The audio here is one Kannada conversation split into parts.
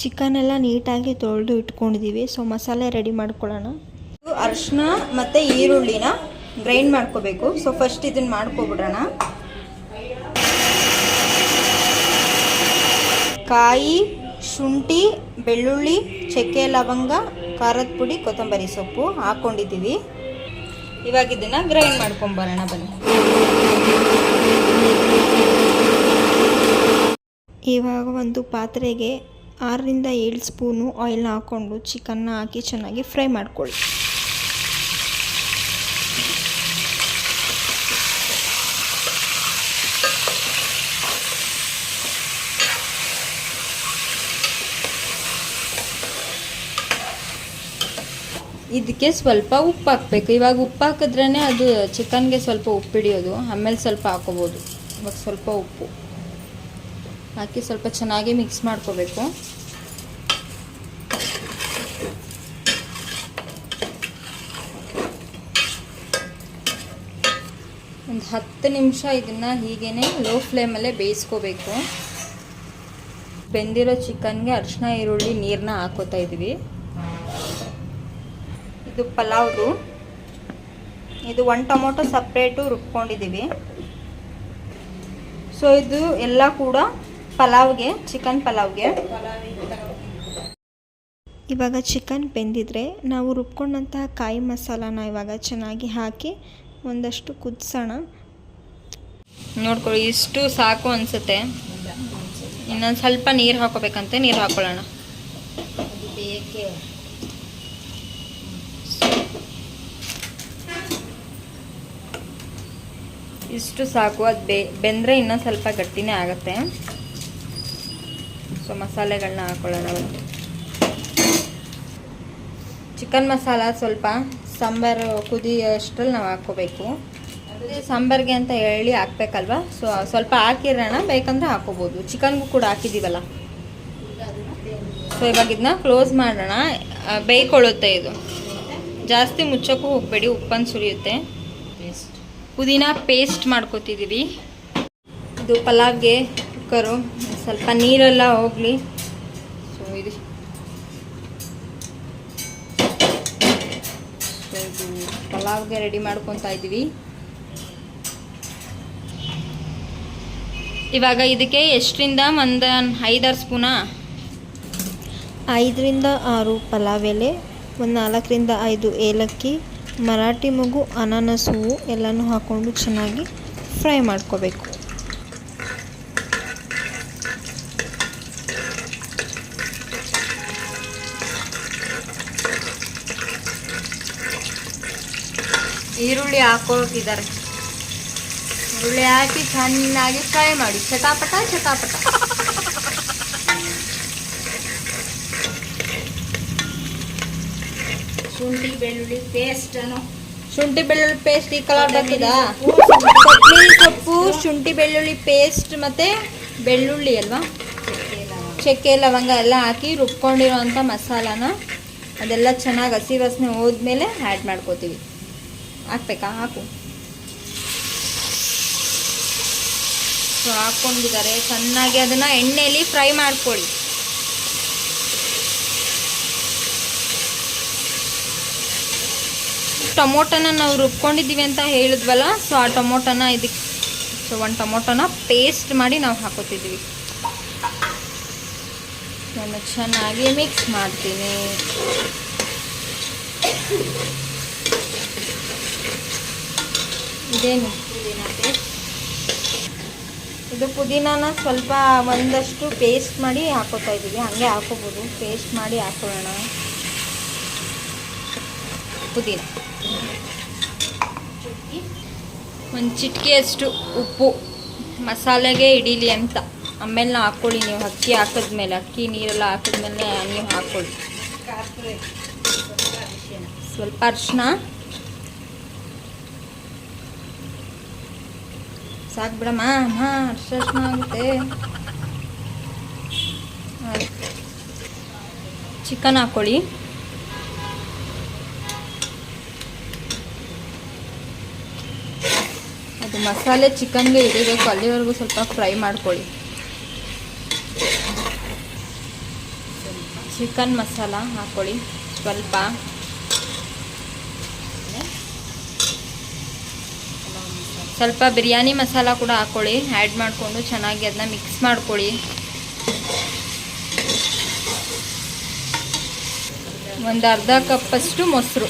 ಚಿಕನ್ ಎಲ್ಲ ನೀಟಾಗಿ ತೊಳೆದು ಇಟ್ಕೊಂಡಿದ್ದೀವಿ ಸೊ ಮಸಾಲೆ ರೆಡಿ ಮಾಡ್ಕೊಳ್ಳೋಣ. ಅರಿಶಿನ ಮತ್ತು ಈರುಳ್ಳಿನ ಗ್ರೈಂಡ್ ಮಾಡ್ಕೋಬೇಕು. ಸೊ ಫಸ್ಟ್ ಇದನ್ನು ಮಾಡ್ಕೊಬಿಡೋಣ. ಕಾಯಿ, ಶುಂಠಿ, ಬೆಳ್ಳುಳ್ಳಿ, ಚಕ್ಕೆ, ಲವಂಗ, ಖಾರದ ಪುಡಿ, ಕೊತ್ತಂಬರಿ ಸೊಪ್ಪು ಹಾಕ್ಕೊಂಡಿದ್ದೀವಿ ಇವಾಗ ಇದನ್ನು ಗ್ರೈಂಡ್ ಮಾಡ್ಕೊಂಬರೋಣ ಬನ್ನಿ. ಇವಾಗ ಒಂದು ಪಾತ್ರೆಗೆ ಆರರಿಂದ ಏಳು ಸ್ಪೂನು ಆಯಿಲ್ನ ಹಾಕ್ಕೊಂಡು ಚಿಕನ್ನ ಹಾಕಿ ಚೆನ್ನಾಗಿ ಫ್ರೈ ಮಾಡ್ಕೊಳ್ಳಿ. ಇದಕ್ಕೆ ಸ್ವಲ್ಪ ಉಪ್ಪು ಹಾಕಬೇಕು. ಇವಾಗ ಉಪ್ಪು ಹಾಕಿದ್ರೇ ಅದು ಚಿಕನ್ಗೆ ಸ್ವಲ್ಪ ಉಪ್ಪು ಹಿಡಿಯೋದು. ಆಮೇಲೆ ಸ್ವಲ್ಪ ಹಾಕೋಬೋದು ಇವಾಗ ಸ್ವಲ್ಪ ಉಪ್ಪು. ಹಾಕಿ ಸ್ವಲ್ಪ ಚೆನ್ನಾಗಿ ಮಿಕ್ಸ್ ಮಾಡ್ಕೋಬೇಕು. ಒಂದು ಹತ್ತು ನಿಮಿಷ ಇದನ್ನು ಹೀಗೇ ಲೋ ಫ್ಲೇಮಲ್ಲೇ ಬೇಯಿಸ್ಕೋಬೇಕು. ಬೆಂದಿರೋ ಚಿಕನ್ಗೆ ಅರಿಶಿನ ಈರುಳ್ಳಿ ನೀರನ್ನ ಹಾಕೋತಾ ಇದ್ವಿ. ಇದು ಪಲಾವ್ದು. ಇದು ಒಂದು ಟೊಮೊಟೊ ಸಪ್ರೇಟು ರುಬ್ಕೊಂಡಿದ್ದೀವಿ ಸೊ ಇದು ಎಲ್ಲ ಕೂಡ ಪಲಾವ್ಗೆ ಚಿಕನ್ ಪಲಾವ್ಗೆ. ಇವಾಗ ಚಿಕನ್ ಬೆಂದಿದ್ರೆ ನಾವು ರುಬ್ಕೊಂಡಂತಹ ಕಾಯಿ ಮಸಾಲಾನ ಇವಾಗ ಚೆನ್ನಾಗಿ ಹಾಕಿ ಒಂದಷ್ಟು ಕುದಿಸೋಣ. ನೋಡ್ಕೊಳ್ಳಿ ಇಷ್ಟು ಸಾಕು ಅನಿಸುತ್ತೆ. ಇನ್ನೊಂದು ಸ್ವಲ್ಪ ನೀರು ಹಾಕೋಬೇಕಂತೆ ನೀರು ಹಾಕೊಳ್ಳೋಣ. ಇಷ್ಟು ಸಾಕು ಅದು ಬೆ ಬೆಂದರೆ ಇನ್ನೊಂದು ಸ್ವಲ್ಪ ಗಟ್ಟಿನೇ ಆಗುತ್ತೆ. ಸೊ ಮಸಾಲೆಗಳನ್ನ ಹಾಕೊಳ್ಳೋಣ ಚಿಕನ್ ಮಸಾಲ ಸ್ವಲ್ಪ ಸಾಂಬಾರು ಕುದಿಯೋಷ್ಟ್ರಲ್ಲಿ ನಾವು ಹಾಕ್ಕೋಬೇಕು. ಸಾಂಬಾರ್ಗೆ ಅಂತ ಹೇಳಿ ಹಾಕ್ಬೇಕಲ್ವಾ? ಸೊ ಸ್ವಲ್ಪ ಹಾಕಿರೋಣ, ಬೇಕಂದ್ರೆ ಹಾಕೋಬೋದು ಚಿಕನ್ಗೂ ಕೂಡ ಹಾಕಿದ್ದೀವಲ್ಲ? ಸೊ ಇವಾಗ ಇದನ್ನ ಕ್ಲೋಸ್ ಮಾಡೋಣ. ಬೇಯ್ಕೊಳ್ಳುತ್ತೆ ಇದು. ಜಾಸ್ತಿ ಮುಚ್ಚೋಕ್ಕೂ ಹೋಗಬೇಡಿ ಉಪ್ಪನ್ನು ಸುರಿಯುತ್ತೆ. ಪುದೀನ ಪೇಸ್ಟ್ ಮಾಡ್ಕೋತಿದ್ದೀವಿ. ಇದು ಪಲಾವ್ಗೆ, ಕುಕ್ಕರು. ಸ್ವಲ್ಪ ನೀರೆಲ್ಲ ಹೋಗಲಿ. ಸೊ ಇದು ಸೊ ಇದು ಪಲಾವ್ಗೆ ರೆಡಿ ಮಾಡ್ಕೊತಾ ಇದ್ದೀವಿ. ಇವಾಗ ಇದಕ್ಕೆ ಎಷ್ಟರಿಂದ ಒಂದು ಐದಾರು ಸ್ಪೂನ? ಐದರಿಂದ ಆರು ಪಲಾವ್ ಎಲೆ, ಒಂದು ನಾಲ್ಕರಿಂದ ಐದು ಏಲಕ್ಕಿ, ಮರಾಠಿ ಮಗು, ಅನಾನಸ್ ಹೂವು ಎಲ್ಲನೂ ಹಾಕ್ಕೊಂಡು ಚೆನ್ನಾಗಿ ಫ್ರೈ ಮಾಡ್ಕೋಬೇಕು. ಈರುಳ್ಳಿ ಹಾಕೋಕಿದ್ದಾರೆ ಈರುಳ್ಳಿ ಹಾಕಿ ಚೆನ್ನಾಗಿ ಫ್ರೈ ಮಾಡಿ. ಚಟಾಪಟ ಚಟಾಪಟ. ಶುಂಠಿ ಬೆಳ್ಳುಳ್ಳಿ ಪೇಸ್ಟ್ ಅನ್ನು. ಶುಂಠಿ ಬೆಳ್ಳುಳ್ಳಿ ಪೇಸ್ಟ್ ಈ ಕಲರ್ ಬರ್ತದಾ ಸೊಪ್ಪು ಶುಂಠಿ ಬೆಳ್ಳುಳ್ಳಿ ಪೇಸ್ಟ್ ಮತ್ತೆ ಬೆಳ್ಳುಳ್ಳಿ ಅಲ್ವಾ? ಚಕ್ಕೆ ಲವಂಗ. ಎಲ್ಲ ಹಾಕಿ ರುಬ್ಕೊಂಡಿರೋಂಥ ಮಸಾಲಾನ ಅದೆಲ್ಲ ಚೆನ್ನಾಗಿ ಹಸಿ ವಾಸನೆ ಹೋದ್ಮೇಲೆ ಆ್ಯಡ್ ಮಾಡ್ಕೋತೀವಿ. ಹಾಕ್ಬೇಕಾ ಹಾಕು. ಸೊ ಹಾಕ್ಕೊಂಡಿದ್ದಾರೆ. ಚೆನ್ನಾಗಿ ಅದನ್ನು ಎಣ್ಣೆಯಲ್ಲಿ ಫ್ರೈ ಮಾಡ್ಕೊಳ್ಳಿ. ಟೊಮೊಟೊನ ನಾವು ರುಬ್ಕೊಂಡಿದ್ದೀವಿ ಅಂತ ಹೇಳಿದ್ವಲ್ಲ ಸೊ ಆ ಟೊಮೊಟೊನ ಇದಕ್ಕೆ ಸೊ ಒಂದು ಟೊಮೊಟೊನ ಪೇಸ್ಟ್ ಮಾಡಿ ನಾವು ಹಾಕೋತಿದ್ದೀವಿ. ನಾನು ಚೆನ್ನಾಗಿ ಮಿಕ್ಸ್ ಮಾಡ್ತೀನಿ. ಇದೇನು? ಪುದೀನ ಪೇಸ್ಟ್ ಇದು ಪುದೀನಾನ ಸ್ವಲ್ಪ ಒಂದಷ್ಟು ಪೇಸ್ಟ್ ಮಾಡಿ ಹಾಕೋತಾ ಇದ್ದೀವಿ. ಹಾಗೆ ಹಾಕೋಬೋದು. ಪೇಸ್ಟ್ ಮಾಡಿ ಹಾಕೊಳ್ಳೋಣ. ಪುದೀನ. ಒಂದು ಚಿಟಿಕೆಯಷ್ಟು ಉಪ್ಪು. ಮಸಾಲೆಗೆ ಹಿಡೀಲಿ ಅಂತ ಆಮೇಲೆ ನಾವು ಹಾಕ್ಕೊಳ್ಳಿ ನೀವು ಅಕ್ಕಿ ಹಾಕಿದ್ಮೇಲೆ, ಅಕ್ಕಿ ನೀರೆಲ್ಲ ಹಾಕಿದ್ಮೇಲೆ ನೀವು ಹಾಕ್ಕೊಳ್ಳಿ ಸ್ವಲ್ಪ ಅರಿಶಿನ. ಸಾಕು ಬಿಡಮ್ಮ. ಹಾ ಅರ್ಶನ ಆಗುತ್ತೆ. ಚಿಕನ್ ಹಾಕ್ಕೊಳ್ಳಿ ಅದು ಮಸಾಲೆ ಚಿಕನ್ಗೆ ಹಿಡಿಬೇಕು ಅಲ್ಲಿವರೆಗೂ ಸ್ವಲ್ಪ ಫ್ರೈ ಮಾಡ್ಕೊಳ್ಳಿ. ಚಿಕನ್ ಮಸಾಲ ಹಾಕ್ಕೊಳ್ಳಿ ಸ್ವಲ್ಪ. ಸ್ವಲ್ಪ ಬಿರಿಯಾನಿ ಮಸಾಲ ಕೂಡ ಹಾಕ್ಕೊಳ್ಳಿ ಆ್ಯಡ್ ಮಾಡಿಕೊಂಡು ಚೆನ್ನಾಗಿ ಅದನ್ನ ಮಿಕ್ಸ್ ಮಾಡ್ಕೊಳ್ಳಿ. ಒಂದು ಅರ್ಧ ಕಪ್ಪಷ್ಟು ಮೊಸರು.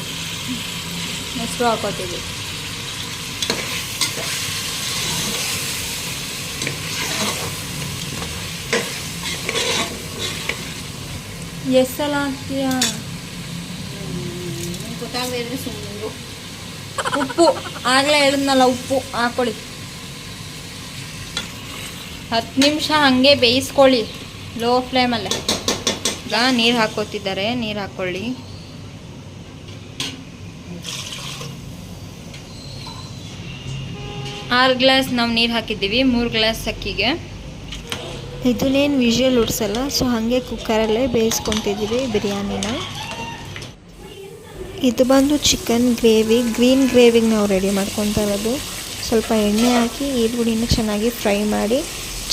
ಮೊಸರು ಹಾಕೋತೀವಿ. ಎಷ್ಟು ಸಲ ಹಾಕ್ತೀಯಾ? ಗೊತ್ತಾಗ್ಬೇಕು ಸುಮ್ಮನೆ ಉಪ್ಪು. ಆಗಲೇ ಹೇಳಿದ್ನಲ್ಲ ಉಪ್ಪು. ಹಾಕೊಳ್ಳಿ. ಹತ್ತು ನಿಮಿಷ ಹಾಗೆ ಬೇಯಿಸ್ಕೊಳ್ಳಿ. ಲೋ ಫ್ಲೇಮಲ್ಲೇ ಈಗ ನೀರು ಹಾಕೋತಿದ್ದಾರೆ ನೀರು ಹಾಕ್ಕೊಳ್ಳಿ ಆರು ಗ್ಲಾಸ್ ನಾವು ನೀರು ಹಾಕಿದ್ದೀವಿ. ಮೂರು ಗ್ಲಾಸ್ ಅಕ್ಕಿಗೆ. ಇದನ್ನೇನು ವಿಷಲ್ ಉಡ್ಸಲ್ಲ. ಸೊ ಹಾಗೆ ಕುಕ್ಕರಲ್ಲೇ ಬೇಯಿಸ್ಕೊತಿದ್ದೀವಿ ಬಿರಿಯಾನಿನ. ಇದು ಬಂದು ಚಿಕನ್ ಗ್ರೇವಿ ಗ್ರೀನ್ ಗ್ರೇವಿಗೆ ನಾವು ರೆಡಿ ಮಾಡ್ಕೊತಾ ಇರೋದು. ಸ್ವಲ್ಪ ಎಣ್ಣೆ ಹಾಕಿ, ಈರುಳ್ಳಿನ ಚೆನ್ನಾಗಿ ಫ್ರೈ ಮಾಡಿ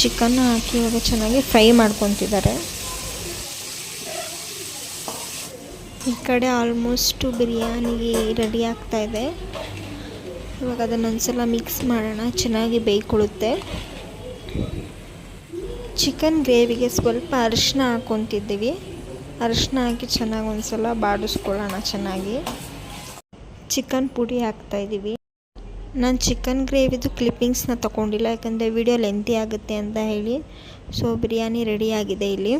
ಚಿಕನ್ ಹಾಕಿ ಇವಾಗ ಚೆನ್ನಾಗಿ ಫ್ರೈ ಮಾಡ್ಕೊತಿದ್ದಾರೆ. ಈ ಕಡೆ ಆಲ್ಮೋಸ್ಟು ಬಿರಿಯಾನಿಗೆ ರೆಡಿ ಆಗ್ತಾ ಇದೆ. ಇವಾಗ ಅದನ್ನು ಒಂದ್ಸಲ ಮಿಕ್ಸ್ ಮಾಡೋಣ, ಚೆನ್ನಾಗಿ ಬೇಯ್ಕೊಳ್ಳುತ್ತೆ. ಚಿಕನ್ ಗ್ರೇವಿಗೆ ಸ್ವಲ್ಪ ಅರಿಶಿನ ಹಾಕ್ಕೊತಿದ್ದೀವಿ ಅರಿಶಿನ ಹಾಕಿ ಚೆನ್ನಾಗಿ ಒಂದ್ಸಲ ಬಾಡಿಸ್ಕೊಳ್ಳೋಣ ಚೆನ್ನಾಗಿ. ಚಿಕನ್ ಪುಡಿ ಹಾಕ್ತಾಯಿದ್ದೀವಿ ನಾನು ಚಿಕನ್ ಗ್ರೇವಿದು ಕ್ಲಿಪ್ಪಿಂಗ್ಸ್ನ ತೊಗೊಂಡಿಲ್ಲ, ಯಾಕಂದರೆ ವಿಡಿಯೋ ಲೆಂತಿ ಆಗುತ್ತೆ ಅಂತ ಹೇಳಿ. ಸೊ ಬಿರಿಯಾನಿ ರೆಡಿ ಆಗಿದೆ ಇಲ್ಲಿ.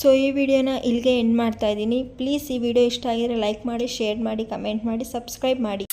ಸೊ ಈ ವಿಡಿಯೋನ ಇಲ್ಲಿಗೆ ಎಂಡ್ ಮಾಡ್ತಾ ಇದ್ದೀನಿ ಪ್ಲೀಸ್ ಈ ವಿಡಿಯೋ ಇಷ್ಟ ಆಗಿದ್ರೆ ಲೈಕ್ ಮಾಡಿ ಶೇರ್ ಮಾಡಿ ಕಮೆಂಟ್ ಮಾಡಿ ಸಬ್ಸ್ಕ್ರೈಬ್ ಮಾಡಿ.